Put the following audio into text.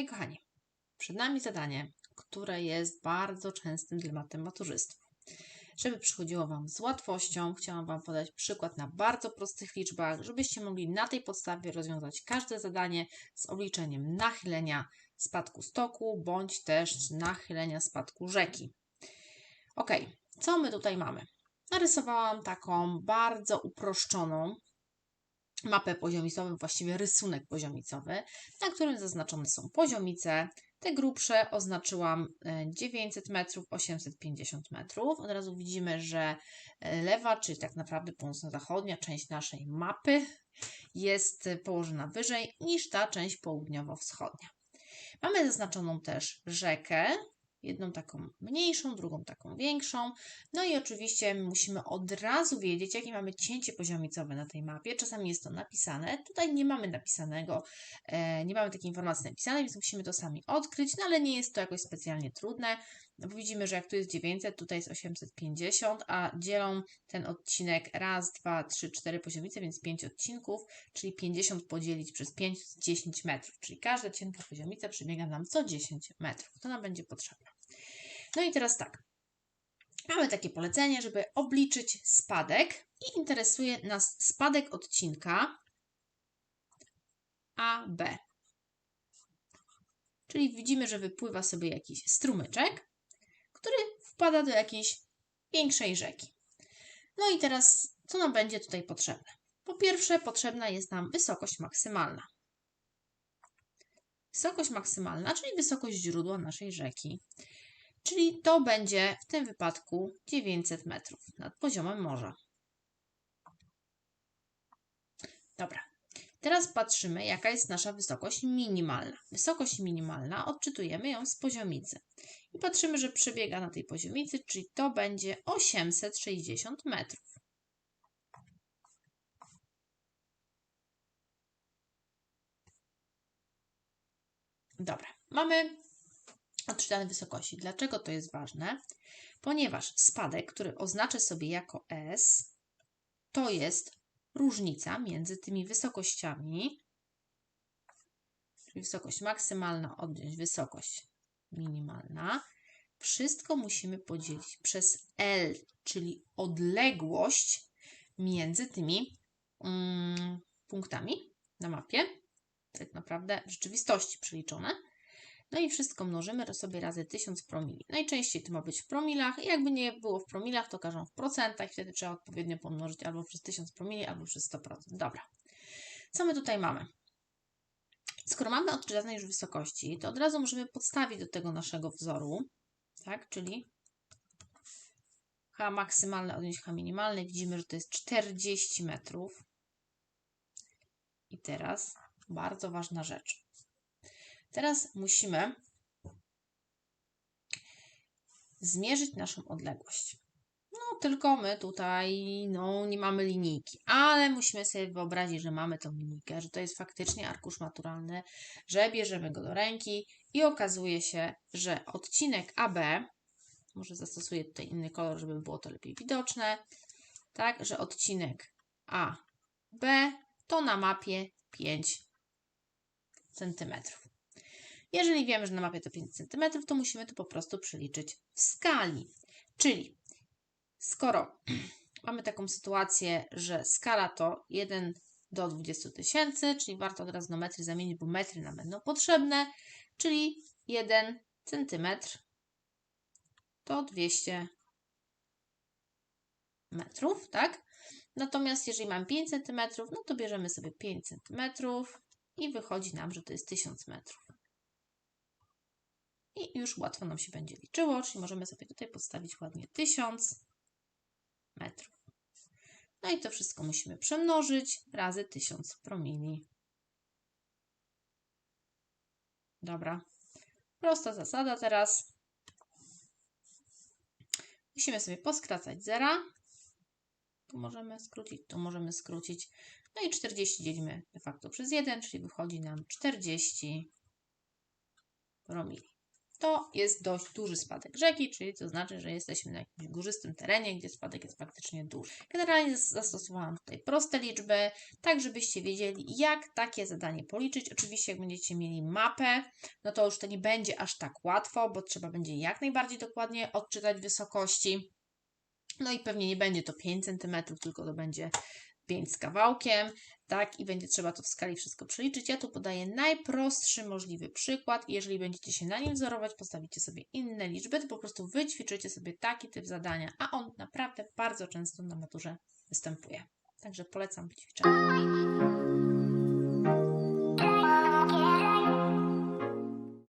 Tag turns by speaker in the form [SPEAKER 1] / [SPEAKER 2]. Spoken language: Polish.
[SPEAKER 1] Moi kochani, przed nami zadanie, które jest bardzo częstym dylematem maturzystów. Żeby przychodziło Wam z łatwością, chciałam Wam podać przykład na bardzo prostych liczbach, żebyście mogli na tej podstawie rozwiązać każde zadanie z obliczeniem nachylenia spadku stoku bądź też nachylenia spadku rzeki. Ok, co my tutaj mamy? Narysowałam taką bardzo uproszczoną mapę poziomicową, właściwie rysunek poziomicowy, na którym zaznaczone są poziomice. Te grubsze oznaczyłam 900 e, metrów, 850 metrów. Od razu widzimy, że e, lewa, czyli tak naprawdę północno-zachodnia część naszej mapy jest położona wyżej niż ta część południowo-wschodnia. Mamy zaznaczoną też rzekę, jedną taką mniejszą, drugą taką większą. No i oczywiście musimy od razu wiedzieć, jakie mamy cięcie poziomicowe na tej mapie. Czasami jest to napisane, tutaj nie mamy napisanego, e, nie mamy takiej informacji napisanej, więc musimy to sami odkryć, no ale nie jest to jakoś specjalnie trudne. No widzimy, że jak tu jest 900, tutaj jest 850, a dzielą ten odcinek raz, dwa, trzy, cztery poziomice, więc 5 odcinków, czyli 50 podzielić przez 5 to 10 metrów, czyli każda cienka poziomica przebiega nam co 10 metrów. To nam będzie potrzebne. No i teraz tak. Mamy takie polecenie, żeby obliczyć spadek i interesuje nas spadek odcinka AB. Czyli widzimy, że wypływa sobie jakiś strumyczek wpada do jakiejś większej rzeki. No i teraz, co nam będzie tutaj potrzebne? Po pierwsze, potrzebna jest nam wysokość maksymalna. Wysokość maksymalna, czyli wysokość źródła naszej rzeki. Czyli to będzie w tym wypadku 900 metrów nad poziomem morza. Dobra. Teraz patrzymy, jaka jest nasza wysokość minimalna. Wysokość minimalna odczytujemy ją z poziomicy. I patrzymy, że przebiega na tej poziomicy, czyli to będzie 860 metrów. Dobra, mamy odczytane wysokości. Dlaczego to jest ważne? Ponieważ spadek, który oznaczę sobie jako S, to jest różnica między tymi wysokościami, czyli wysokość maksymalna odjąć wysokość minimalna. Wszystko musimy podzielić przez L, czyli odległość między tymi mm, punktami na mapie, tak naprawdę w rzeczywistości przeliczone. No i wszystko mnożymy sobie razy 1000 promili. Najczęściej to ma być w promilach jakby nie było w promilach, to każą w procentach. Wtedy trzeba odpowiednio pomnożyć albo przez 1000 promili, albo przez 100%. Dobra. Co my tutaj mamy? Skoro mamy odczytane już wysokości, to od razu możemy podstawić do tego naszego wzoru, tak, czyli H maksymalne odjąć H minimalne. Widzimy, że to jest 40 metrów. I teraz bardzo ważna rzecz. Teraz musimy zmierzyć naszą odległość. No, tylko my tutaj no, nie mamy linijki, ale musimy sobie wyobrazić, że mamy tą linijkę, że to jest faktycznie arkusz maturalny, że bierzemy go do ręki i okazuje się, że odcinek AB, może zastosuję tutaj inny kolor, żeby było to lepiej widoczne, tak, że odcinek AB to na mapie 5 cm. Jeżeli wiemy, że na mapie to 5 cm, to musimy to po prostu przeliczyć w skali. Czyli skoro mamy taką sytuację, że skala to 1 do 20 tysięcy, czyli warto od razu na metry zamienić, bo metry nam będą potrzebne, czyli 1 cm to 200 metrów, tak? Natomiast jeżeli mam 5 cm, no to bierzemy sobie 5 cm i wychodzi nam, że to jest 1000 metrów i już łatwo nam się będzie liczyło, czyli możemy sobie tutaj podstawić ładnie 1000 metrów. No i to wszystko musimy przemnożyć razy 1000 promili. Dobra. Prosta zasada teraz. Musimy sobie poskracać zera. Tu możemy skrócić, tu możemy skrócić. No i 40 dzielimy de facto przez 1, czyli wychodzi nam 40 promili. To jest dość duży spadek rzeki, czyli to znaczy, że jesteśmy na jakimś górzystym terenie, gdzie spadek jest faktycznie duży. Generalnie zas- zastosowałam tutaj proste liczby, tak żebyście wiedzieli, jak takie zadanie policzyć. Oczywiście, jak będziecie mieli mapę, no to już to nie będzie aż tak łatwo, bo trzeba będzie jak najbardziej dokładnie odczytać wysokości. No i pewnie nie będzie to 5 cm, tylko to będzie 5 z kawałkiem, tak? I będzie trzeba to w skali wszystko przeliczyć. Ja tu podaję najprostszy możliwy przykład. Jeżeli będziecie się na nim wzorować, postawicie sobie inne liczby, to po prostu wyćwiczycie sobie taki typ zadania, a on naprawdę bardzo często na maturze występuje. Także polecam ćwiczenie.